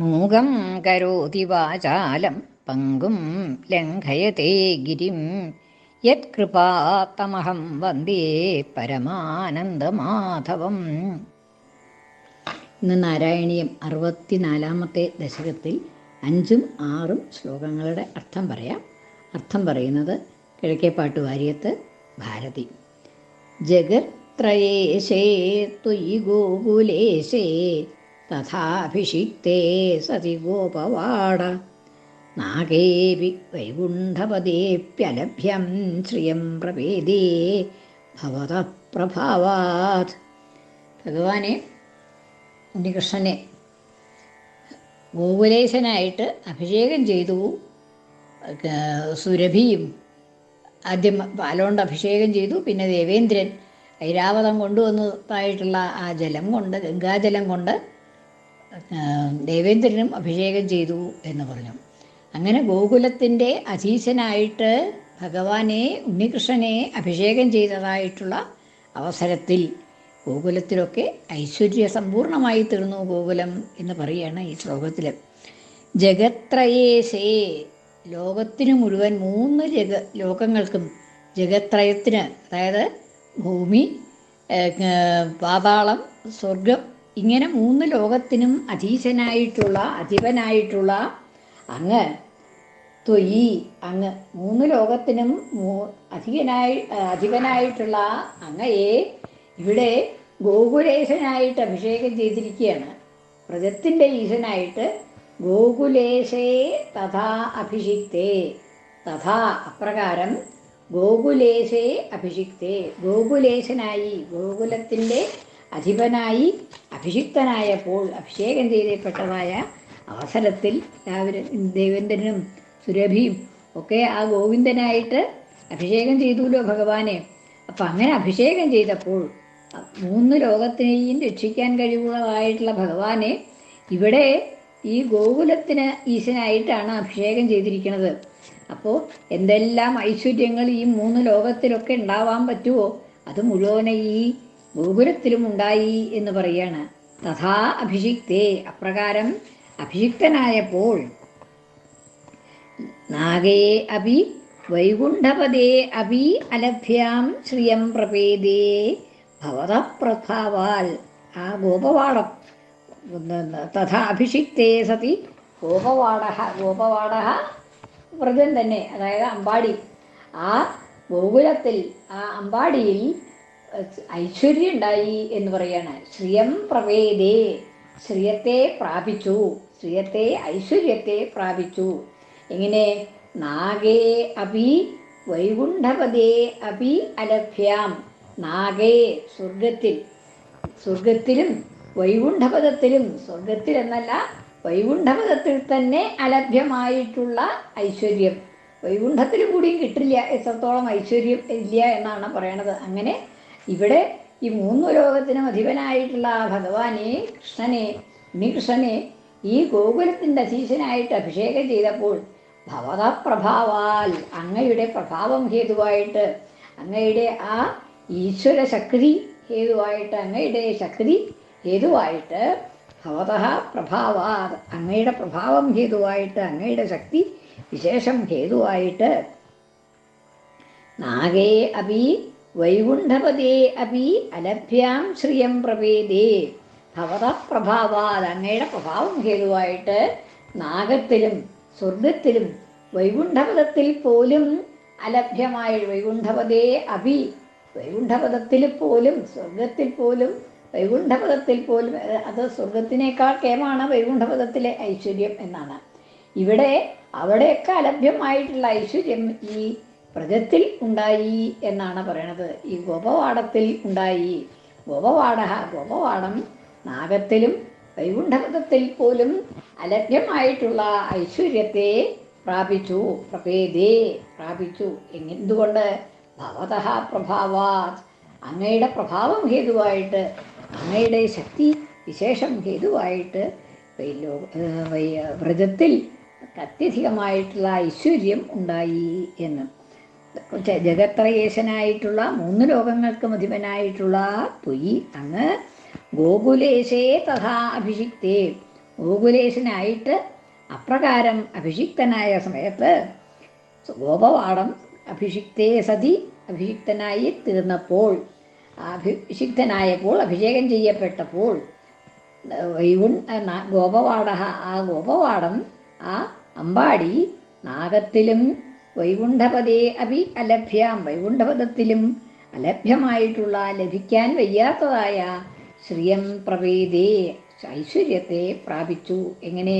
മൂകം കരോതി വാചാലം പങ്കും ലംഘയത്തെ ഗിരിം. യത്കൃപാത്തമഹം വന്ദേ പരമാനന്ദമാധവം. ഇന്ന് നാരായണീയം അറുപത്തിനാലാമത്തെ ദശകത്തിൽ അഞ്ചും ആറും ശ്ലോകങ്ങളുടെ അർത്ഥം പറയാം. അർത്ഥം പറയുന്നത് കിഴക്കേപ്പാട്ട് വാര്യത്ത് ഭാരതി. ജഗത്രയേശേ ത്വയി ഗോകുലേശേ തഥാഭിഷിക്തേ സതി ഗോപവാട. നാഗേപി വൈകുണ്ഠപദേപ്യലഭ്യം ശ്രിയം പ്രവേദേ ഭവത പ്രഭാവാത്. ഭഗവാനെ ഉണ്ണികൃഷ്ണനെ ഗോകുലേശനായിട്ട് അഭിഷേകം ചെയ്തു. സുരഭിയും ആദ്യം പാലോണ്ട് അഭിഷേകം ചെയ്തു. പിന്നെ ദേവേന്ദ്രൻ ഐരാവതം കൊണ്ടുവന്നതായിട്ടുള്ള ആ ജലം കൊണ്ട് ഗംഗാജലം കൊണ്ട് ദേവേന്ദ്രനും അഭിഷേകം ചെയ്തു എന്ന് പറഞ്ഞു. അങ്ങനെ ഗോകുലത്തിന്റെ അധീശനായിട്ട് ഭഗവാനെ ഉണ്ണികൃഷ്ണനെ അഭിഷേകം ചെയ്തതായിട്ടുള്ള അവസരത്തിൽ ഗോകുലത്തിലൊക്കെ ഐശ്വര്യ സമ്പൂർണമായി തീർന്നു ഗോകുലം എന്ന് പറയുകയാണ് ഈ ശ്ലോകത്തിൽ. ജഗത്രയേശേ ലോകത്തിനു മുഴുവൻ മൂന്ന് ജഗ ലോകങ്ങൾക്കും ജഗത്രയത്തിന് അതായത് ഭൂമി പാതാളം സ്വർഗം ഇങ്ങനെ മൂന്ന് ലോകത്തിനും അധീശനായിട്ടുള്ള അധിപനായിട്ടുള്ള അങ്ങ്. ത്വയി അങ്ങ്. മൂന്ന് ലോകത്തിനും അധികനായി അധിപനായിട്ടുള്ള അങ്ങയെ ഇവിടെ ഗോകുലേശനായിട്ട് അഭിഷേകം ചെയ്തിരിക്കുകയാണ്. വ്രജത്തിന്റെ ഈശനായിട്ട് ഗോകുലേശേ തഥാ അഭിഷിക്തേ. തഥാ അപ്രകാരം ഗോകുലേശേ അഭിഷിക്തേ. ഗോകുലേശനായി ഗോകുലത്തിന്റെ അധിപനായി അഭിഷിക്തനായപ്പോൾ അഭിഷേകം ചെയ്യപ്പെട്ടതായ അവസരത്തിൽ ദേവേന്ദ്രനും സുരഭിയും ഒക്കെ ആ ഗോവിന്ദനായിട്ട് അഭിഷേകം ചെയ്തുല്ലോ ഭഗവാനെ. അപ്പം അങ്ങനെ അഭിഷേകം ചെയ്തപ്പോൾ മൂന്ന് ലോകത്തിനെയും രക്ഷിക്കാൻ കഴിവുള്ളതായിട്ടുള്ള ഭഗവാനെ ഇവിടെ ഈ ഗോകുലത്തിന് ഈശനായിട്ടാണ് അഭിഷേകം ചെയ്തിരിക്കുന്നത്. അപ്പോൾ എന്തെല്ലാം ഐശ്വര്യങ്ങൾ ഈ മൂന്ന് ലോകത്തിലൊക്കെ ഉണ്ടാവാൻ പറ്റുമോ അത് മുഴുവനെ ഈ ഗോകുലത്തിലും ഉണ്ടായി എന്ന് പറയാണ്. തഥാ അഭിഷിക്തേ അപ്രകാരം അഭിഷിക്തനായപ്പോൾ നാഗേ അഭി വൈകുണ്ഠപദേ അഭി അലഭ്യാം ശ്രിയം പ്രപേദേ ഭവത പ്രഭാവാൽ ആ ഗോപവാടം തഥാ അഭിഷിക്തേ സതി ഗോപവാട ഗോപവാട വ്രതം തന്നെ അതായത് അമ്പാടി. ആ ഗോകുലത്തിൽ ആ അമ്പാടിയിൽ ഐശ്വര്യം ഉണ്ടായി എന്ന് പറയാണ്. ശ്രിയം പ്രവേദേ ശ്രിയത്തെ പ്രാപിച്ചു ശ്രിയത്തെ ഐശ്വര്യത്തെ പ്രാപിച്ചു. എങ്ങനെ? നാഗേ അഭി വൈകുണ്ഠപദേ അഭി അലഭ്യാം. നാഗേ സ്വർഗത്തിൽ സ്വർഗത്തിലും വൈകുണ്ഠപദത്തിലും സ്വർഗത്തിൽ എന്നല്ല വൈകുണ്ഠപദത്തിൽ തന്നെ അലഭ്യമായിട്ടുള്ള ഐശ്വര്യം. വൈകുണ്ഠത്തിലും കൂടിയും കിട്ടില്ല എത്രത്തോളം ഐശ്വര്യം ഇല്ല എന്നാണ് പറയണത്. അങ്ങനെ ഇവിടെ ഈ മൂന്ന് ലോകത്തിനും അധിപനായിട്ടുള്ള ആ ഭഗവാനെ കൃഷ്ണനെ ഉണ്ണികൃഷ്ണനെ ഈ ഗോകുലത്തിന്റെ അധീശനായിട്ട് അഭിഷേകം ചെയ്തപ്പോൾ ഭവതപ്രഭാവാൽ അങ്ങയുടെ പ്രഭാവം ഹേതുവായിട്ട് അങ്ങയുടെ ആ ഈശ്വര ശക്തി ഹേതുവായിട്ട് അങ്ങയുടെ ശക്തി ഹേതുവായിട്ട് ഭവത പ്രഭാവാ അങ്ങയുടെ പ്രഭാവം ഹേതുവായിട്ട് അങ്ങയുടെ ശക്തി വിശേഷം ഹേതുവായിട്ട് നാഗേ അപി വൈകുണ്ഠപദേ അപി അലഭ്യാം ശ്രിയം പ്രവേദേ. ഭവത പ്രഭാവാൽ അങ്ങയുടെ പ്രഭാവം ഹേതുവായിട്ട് നാഗത്തിലും സ്വർഗത്തിലും വൈകുണ്ഠപദത്തിൽ പോലും അലഭ്യമായ വൈകുണ്ഠപദേ അഭി വൈകുണ്ഠപദത്തിൽ പോലും സ്വർഗത്തിൽ പോലും വൈകുണ്ഠപദത്തിൽ പോലും അത് സ്വർഗത്തിനേക്കാൾ കേമാണ് വൈകുണ്ഠപദത്തിലെ ഐശ്വര്യം എന്നാണ്. ഇവിടെ അവിടെയൊക്കെ അലഭ്യമായിട്ടുള്ള ഐശ്വര്യം ഈ വ്രജത്തിൽ ഉണ്ടായി എന്നാണ് പറയണത്. ഈ ഗോപവാടത്തിൽ ഉണ്ടായി. ഗോപവാട ഗോപവാടം നാഗത്തിലും വൈകുണ്ഠത്തിൽ പോലും അലഭ്യമായിട്ടുള്ള ഐശ്വര്യത്തെ പ്രാപിച്ചു പ്രഭേദേ പ്രാപിച്ചു. എന്തുകൊണ്ട്? ഭവത പ്രഭാവാ അങ്ങയുടെ പ്രഭാവം ഹേതുവായിട്ട് അങ്ങയുടെ ശക്തി വിശേഷം ഹേതുവായിട്ട് വ്രജത്തിൽ അത്യധികമായിട്ടുള്ള ഐശ്വര്യം ഉണ്ടായി എന്ന്. ജഗത്രയേശനായിട്ടുള്ള മൂന്ന് ലോകങ്ങൾക്ക് അധിപനായിട്ടുള്ള തൊയ് അങ്ങ് ഗോകുലേശേ തഥാ അഭിഷിക്തേ. ഗോകുലേശനായിട്ട് അപ്രകാരം അഭിഷിക്തനായ സമയത്ത് ഗോപവാടം അഭിഷിക്തേ സതി അഭിഷിക്തനായി തീർന്നപ്പോൾ അഭിഷിക്തനായപ്പോൾ അഭിഷേകം ചെയ്യപ്പെട്ടപ്പോൾ വൈകുൺ ഗോപവാട ആ ഗോപവാടം ആ അമ്പാടി നാഗത്തിലും വൈകുണ്ഠപദേ അഭി അലഭ്യാം. വൈകുണ്ഠപദത്തിലും അലഭ്യമായിട്ടുള്ള ലഭിക്കാൻ വയ്യാത്തതായ ശ്രിയം പ്രവേദേ ഐശ്വര്യത്തെ പ്രാപിച്ചു. എങ്ങനെ?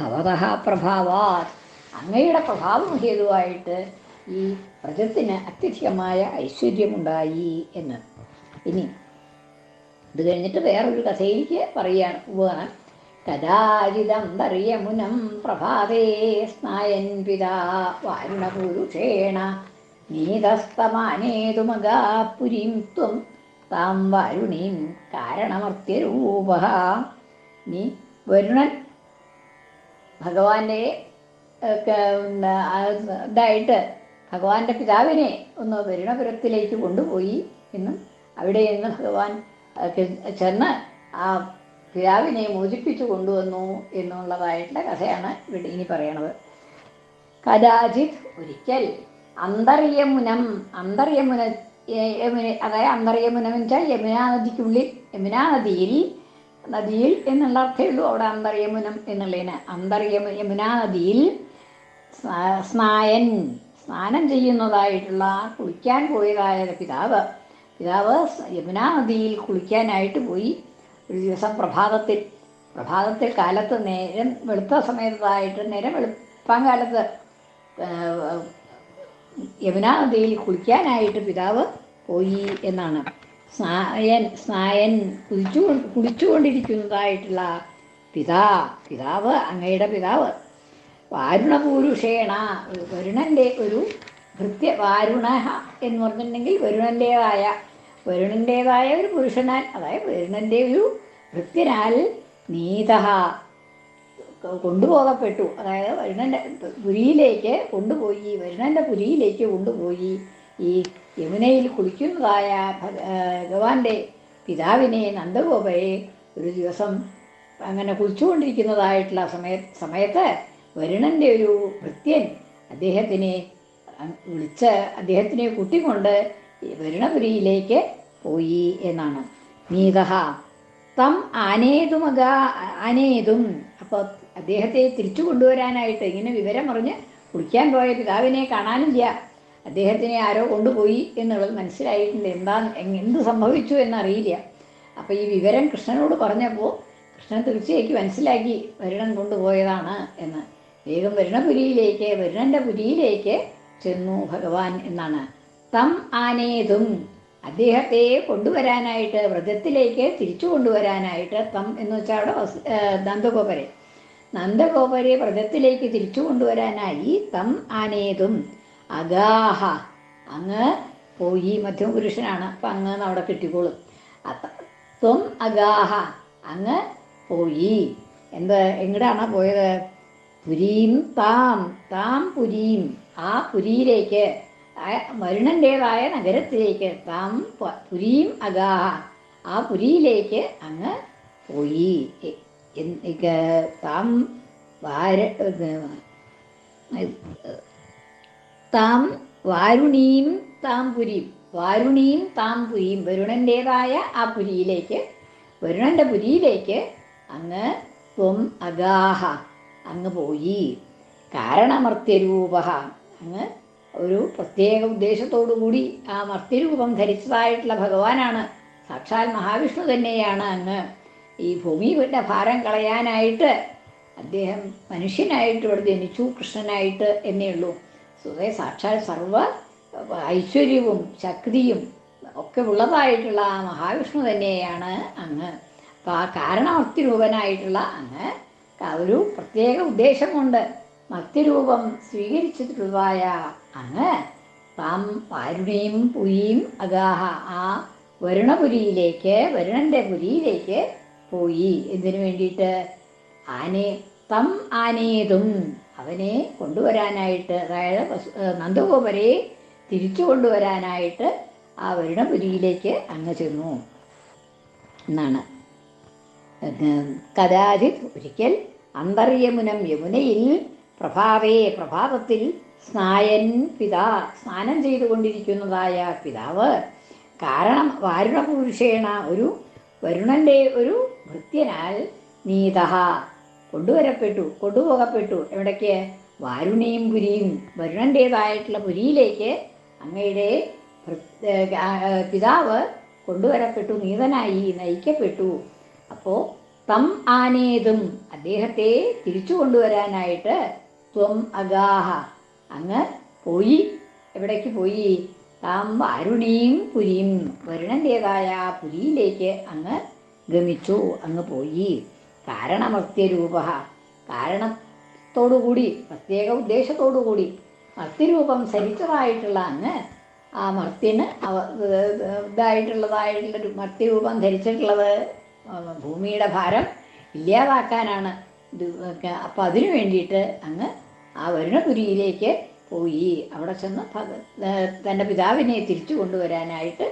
ഭവതഃ പ്രഭാവാ അങ്ങയുടെ പ്രഭാവം ഹേതുവായിട്ട് ഈ വ്രജത്തിന് അത്യധികമായ ഐശ്വര്യമുണ്ടായി എന്ന്. ഇനി ഇത് കഴിഞ്ഞിട്ട് വേറൊരു കഥയിലേക്ക് പറയുകയാണ്. പോവാണ് കഥാചിദന്തർയമുനം പ്രഭാവേ സ്നായൻ പിതാ വാരുണപുരുഷേണ നീതസ്തമാനേതുമകാ പുരീം ത്വം താം വാരുണീം കാരണമർത്യരൂപ നീ വരുണൻ ഭഗവാന്റെ ഇതായിട്ട് ഭഗവാന്റെ പിതാവിനെ ഒന്ന് വരുണപുരത്തിലേക്ക് കൊണ്ടുപോയി എന്നും അവിടെ നിന്ന് ഭഗവാൻ ചെന്ന് ആ പിതാവിനെ മോചിപ്പിച്ചു കൊണ്ടുവന്നു എന്നുള്ളതായിട്ടുള്ള കഥയാണ് ഇവിടെ ഇനി പറയണത്. കഥാചിത് ഒരിക്കൽ അന്തർയമുനം അന്തർയമുന യമുന- അതായത് അന്തർയമുനം എന്ന് വെച്ചാൽ യമുനാ നദിക്കുള്ളിൽ യമുനാ നദിയിൽ നദിയിൽ എന്നുള്ള അർത്ഥമേ ഉള്ളൂ. അവിടെ അന്തർയമുനം എന്നുള്ളതിന് അന്തർയമു യമുനാ നദിയിൽ സ്നായൻ സ്നാനം ചെയ്യുന്നതായിട്ടുള്ള കുളിക്കാൻ പോയതായ പിതാവ്. പിതാവ് യമുനാ നദിയിൽ കുളിക്കാനായിട്ട് പോയി. ഒരു ദിവസം പ്രഭാതത്തിൽ പ്രഭാതത്തിൽ കാലത്ത് നേരം വെളുത്ത സമയത്തായിട്ട് നേരം വെളുപ്പാൻ കാലത്ത് യമുനാ നദിയിൽ കുളിക്കാനായിട്ട് പിതാവ് പോയി എന്നാണ്. സ്നായൻ സ്നായൻ കുളിച്ചു കുളിച്ചുകൊണ്ടിരിക്കുന്നതായിട്ടുള്ള പിതാ പിതാവ് അങ്ങയുടെ പിതാവ്. വാരുണപൂരുഷേണ വരുണന്റെ ഒരു ഭൃത്യ വാരുണ എന്ന് പറഞ്ഞിട്ടുണ്ടെങ്കിൽ വരുണന്റേതായ വരുണന്റേതായ ഒരു പുരുഷനാൽ അതായത് വരുണന്റെ ഒരു ഭൃത്യനാൽ നീത കൊണ്ടുപോകപ്പെട്ടു. അതായത് വരുണന്റെ പുരിയിലേക്ക് കൊണ്ടുപോയി വരുണന്റെ പുരിയിലേക്ക് കൊണ്ടുപോയി ഈ യമുനയിൽ കുളിക്കുന്നതായ ഭഗവാന്റെ പിതാവിനെ നന്ദഗോപയെ ഒരു ദിവസം അങ്ങനെ കുളിച്ചുകൊണ്ടിരിക്കുന്നതായിട്ടുള്ള സമയ സമയത്ത് വരുണന്റെ ഒരു ഭൃത്യൻ അദ്ദേഹത്തിനെ വിളിച്ച് അദ്ദേഹത്തിനെ കൂട്ടിക്കൊണ്ട് ഈ വരുണപുരിയിലേക്ക് പോയി എന്നാണ്. നീതഹ തം ആനേതുമക ആനേതും. അപ്പോൾ അദ്ദേഹത്തെ തിരിച്ചു കൊണ്ടുവരാനായിട്ട് ഇങ്ങനെ വിവരം പറഞ്ഞ് കുളിക്കാൻ പോയ പിതാവിനെ കാണാനില്ല. അദ്ദേഹത്തിനെ ആരോ കൊണ്ടുപോയി എന്നുള്ളത് മനസ്സിലായിട്ടില്ല എന്താ എന്ത് സംഭവിച്ചു എന്നറിയില്ല. അപ്പോൾ ഈ വിവരം കൃഷ്ണനോട് പറഞ്ഞപ്പോൾ കൃഷ്ണൻ തീർച്ചയായിട്ടും മനസ്സിലാക്കി വരുണൻ കൊണ്ടുപോയതാണ് എന്ന്. വേഗം വരുണപുരിയിലേക്ക് വരുണന്റെ പുരിയിലേക്ക് ചെന്നു ഭഗവാൻ എന്നാണ്. തം ആനേതും. അദ്ദേഹത്തെ കൊണ്ടുവരാനായിട്ട് വ്രതത്തിലേക്ക് തിരിച്ചു കൊണ്ടുവരാനായിട്ട് തം എന്ന് വെച്ചാൽ അവിടെ നന്ദഗോപരെ. നന്ദഗോപരെ വ്രതത്തിലേക്ക് തിരിച്ചു കൊണ്ടുവരാനായി തം ആനേതും. അഗാഹ. അങ്ങ് പോയി മധ്യമപുരുഷനാണ്. അപ്പം അങ്ങ് അവിടെ കിട്ടിക്കോളും. ത്വം അഗാഹ. അങ്ങ് പോയി. എന്ത് എങ്ങടാണ് പോയത്? പുരീം താം. താം പുരീം. ആ പുരിയിലേക്ക് വരുണന്റേതായ നഗരത്തിലേക്ക് താം പുരിയും പുരീം അഗാഹ ആ പുരിയിലേക്ക് അങ്ങ് പോയി. താം താം വാരുണീം താം പുരിയും. വാരുണീം താം പുരിയും. വരുണന്റേതായ ആ പുരിയിലേക്ക് വരുണന്റെ പുരിയിലേക്ക് അങ്ങ് ത്വം അഗാഹ അങ്ങ് പോയി. കാരണമർത്യരൂപ അങ്ങ് ഒരു പ്രത്യേക ഉദ്ദേശത്തോടു കൂടി ആ മർത്യരൂപം ധരിച്ചതായിട്ടുള്ള ഭഗവാനാണ്. സാക്ഷാൽ മഹാവിഷ്ണു തന്നെയാണ് അങ്ങ് ഈ ഭൂമിയുടെ ഭാരം കളയാനായിട്ട് അദ്ദേഹം മനുഷ്യനായിട്ട് ഇവിടെ ജനിച്ചു കൃഷ്ണനായിട്ട് എന്നേ ഉള്ളൂ. സുതേ സാക്ഷാൽ സർവ ഐശ്വര്യവും ശക്തിയും ഒക്കെ ഉള്ളതായിട്ടുള്ള ആ മഹാവിഷ്ണു തന്നെയാണ് അങ്ങ്. അപ്പോൾ ആ കാരണമർത്തിരൂപനായിട്ടുള്ള അങ്ങ് ഒരു പ്രത്യേക ഉദ്ദേശം കൊണ്ട് മർത്യരൂപം സ്വീകരിച്ചിട്ടുള്ളതായ അങ്ങ് താം വാരുണിയും പുരിയും അഗാഹ ആ വരുണപുരിയിലേക്ക് വരുണന്റെ പുരിയിലേക്ക് പോയി. എന്തിനു വേണ്ടിയിട്ട്? ആനെ തം ആനേതും അവനെ കൊണ്ടുവരാനായിട്ട് അതായത് നന്ദഗോപരെ തിരിച്ചു കൊണ്ടുവരാനായിട്ട് ആ വരുണപുരിയിലേക്ക് അങ്ങ് ചെന്നു. എന്നാണ്. കഥാചിത് ഒരിക്കൽ അന്തർയമുനം യമുനയിൽ പ്രഭാതേ പ്രഭാതത്തിൽ സ്നായൻ പിതാ സ്നാനം ചെയ്തുകൊണ്ടിരിക്കുന്നതായ പിതാവ്. കാരണം വാരുണപുരുഷേണ ഒരു വരുണന്റെ ഒരു ഭൃത്യനാൽ നീതഹ കൊണ്ടുവരപ്പെട്ടു കൊണ്ടുപോകപ്പെട്ടു. എവിടേക്ക്? വാരുണയും പുരിയും വരുണന്റേതായിട്ടുള്ള പുരിയിലേക്ക് അങ്ങയുടെ പിതാവ് കൊണ്ടുവരപ്പെട്ടു നീതനായി നയിക്കപ്പെട്ടു. അപ്പോൾ തം ആനേതും അദ്ദേഹത്തെ തിരിച്ചു കൊണ്ടുവരാനായിട്ട് ത്വം അഗാഹ അങ്ങ് പോയി. എവിടേക്ക് പോയി? താം വരുണിയും പുരിയും വരുണന്റേതായ പുരിയിലേക്ക് അങ്ങ് ഗമിച്ചു അങ്ങ് പോയി. കാരണമർത്യരൂപ കാരണത്തോടുകൂടി പ്രത്യേക ഉദ്ദേശത്തോടുകൂടി മർത്യരൂപം സരിച്ചതായിട്ടുള്ള അങ്ങ് ആ മർത്യന് ഇതായിട്ടുള്ളതായിട്ടുള്ളൊരു മർത്യരൂപം ധരിച്ചിട്ടുള്ളത് ഭൂമിയുടെ ഭാരം ഇല്ലാതാക്കാനാണ് അപ്പം അതിനു വേണ്ടിയിട്ട് അങ്ങ് ആ വരുണപുരിയിലേക്ക് പോയി. അവിടെ ചെന്ന് തന്റെ പിതാവിനെ തിരിച്ചു കൊണ്ടുവരാനായിട്ട്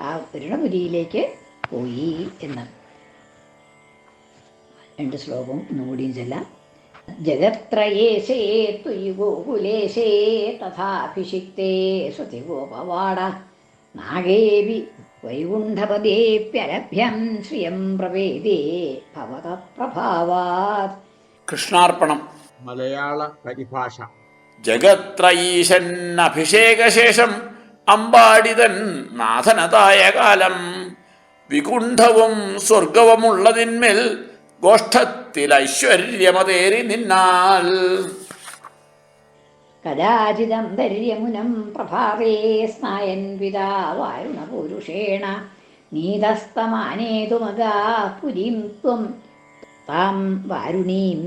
ആ വരുണപുരിയിലേക്ക് പോയി എന്ന്. രണ്ട് ശ്ലോകം ഒന്നുകൂടിയും ചെല്ലാം. ജഗത്രയേശേ തുയ് ഗോകുലേശേ തഥാഭിഷിക്തേ സ്വതി ഗോപവാട. നാഗേവി വൈകുണ്ഠപദേപ്യലഭ്യം ശ്രിയം പ്രവേദേ ഭവത പ്രഭാവാത് കൃഷ്ണാർപ്പണം. മലയാള പരിഭാഷ. ജഗത്രയീശൻ അഭിഷേകശേഷം അമ്പാടിതൻ നാഥനതായ കാലം വികുണ്ഠവും സ്വർഗവുമുള്ളതിന്മേൽ ഗോഷ്ഠത്തിൽ ഐശ്വര്യമതേറി നിന്നാൽ കഥാചിദന്തര്യമുനം പ്രഭാവേ സ്നായൻ പിതാ വാരുണപുരുഷേണ. നീതസ്തമാനേതുമകാ പുരീം ത്വം താം വാരുണീം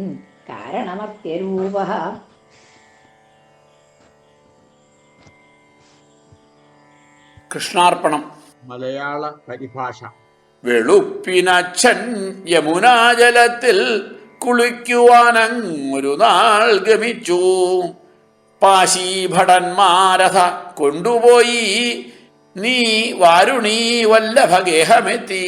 കാരണമത്യരൂപ കൃഷ്ണാർപ്പണം. മലയാള പരിഭാഷ. വെളുപ്പിനച്ഛൻ യമുനാജലത്തിൽ കുളിക്കുവാനങ്ങൊരു നാൾ ഗമിച്ചു. പാശീഭടന്മാരഥ കൊണ്ടുപോയി. നീ വാരുണീ വല്ലഭഗേഹമെത്തി.